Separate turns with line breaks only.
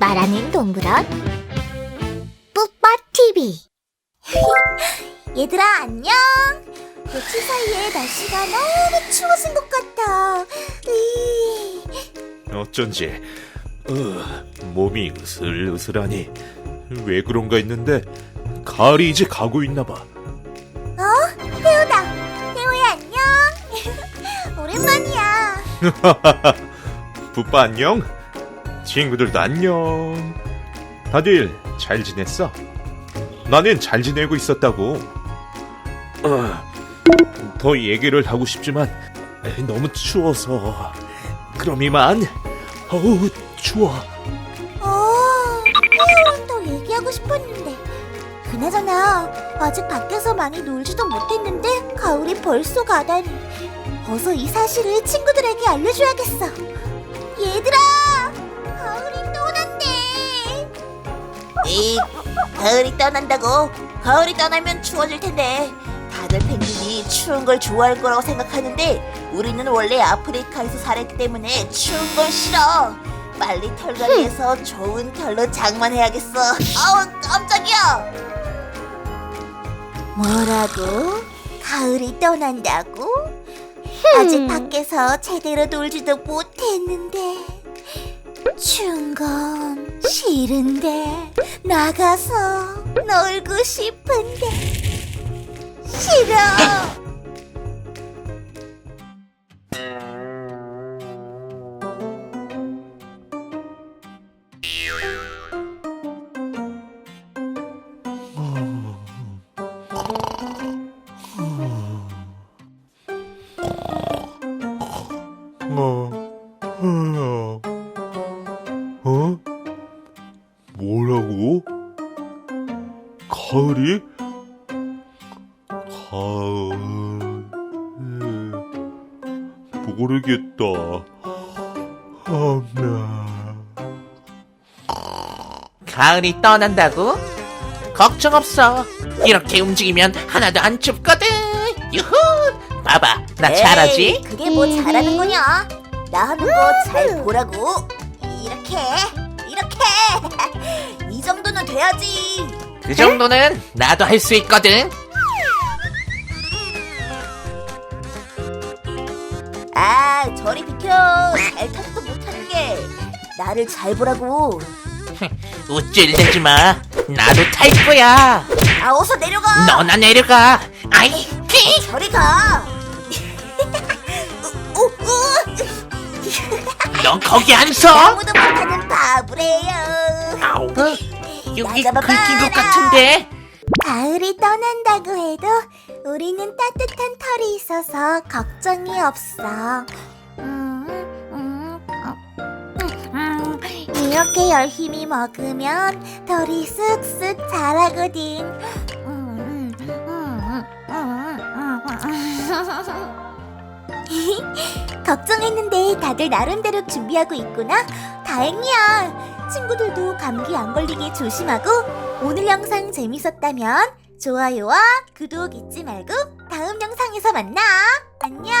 말하는 동물원. 뿌빠TV 얘들아 안녕. 며칠 사이에 날씨가 너무 추워진 것 같아. 으이.
어쩐지 어, 몸이 으슬으슬하니 왜 그런가 했는데 가을이 이제 가고 있나 봐.
태우다. 태우야 안녕. 오랜만이야.
부빠 안녕. 친구들도 안녕. 다들 잘 지냈어? 나는 잘 지내고 있었다고. 어, 더 얘기를 하고 싶지만 너무 추워서 그럼 이만. 어우 추워.
어 태우랑 더 얘기하고 싶었는데 그나저나 아직 밖에서 많이 놀지도 못했는데 가을이 벌써 가다니 어서 이 사실을 친구들에게 알려줘야겠어 얘들아 에이 가을이 떠난다고? 가을이 떠나면 추워질 텐데. 다들 펭귄이 추운 걸 좋아할 거라고 생각하는데 우리는 원래 아프리카에서 살았기 때문에 추운 걸 싫어. 빨리 털갈이해서 좋은 결로 장만해야겠어. 아우 깜짝이야. 뭐라고? 가을이 떠난다고? 아직 밖에서 제대로 놀지도 못했는데 추운 건 싫은데 나가서 놀고 싶은데 싫어
어, 뭐라고? 가을이? 가을, 모르겠다. 엄마.
가을이 떠난다고? 걱정 없어. 이렇게 움직이면 하나도 안 춥거든. 유후! 봐봐, 나 잘하지?
그게 뭐 잘하는 거냐? 나 하는 거 잘 보라고. 이렇게, 이렇게. 이 정도는 돼야지.
그 정도는 나도 할 수 있거든.
아, 저리 비켜. 잘 타지도 못하는 게. 나를 잘 보라고.
우쭐 대지 마. 나도 탈 거야.
아, 어서 내려가.
너나 내려가. 아이, 히!
저리 가. 우, 우, 우.
넌 거기 안 서.
아무도 못하는 바보래요.
아우, 여기
나 잡아봐.
긁힌 것 같은데.
가을이 떠난다고 해도 우리는 따뜻한 털이 있어서 걱정이 없어. 음, 음, 음, 음, 이렇게 열심히 먹으면 털이 쓱쓱 자라거든. 음, 음, 음, 음, 음, 음. 걱정했는데 다들 나름대로 준비하고 있구나. 다행이야. 친구들도 감기 안 걸리게 조심하고 오늘 영상 재밌었다면 좋아요와 구독 잊지 말고 다음 영상에서 만나. 안녕.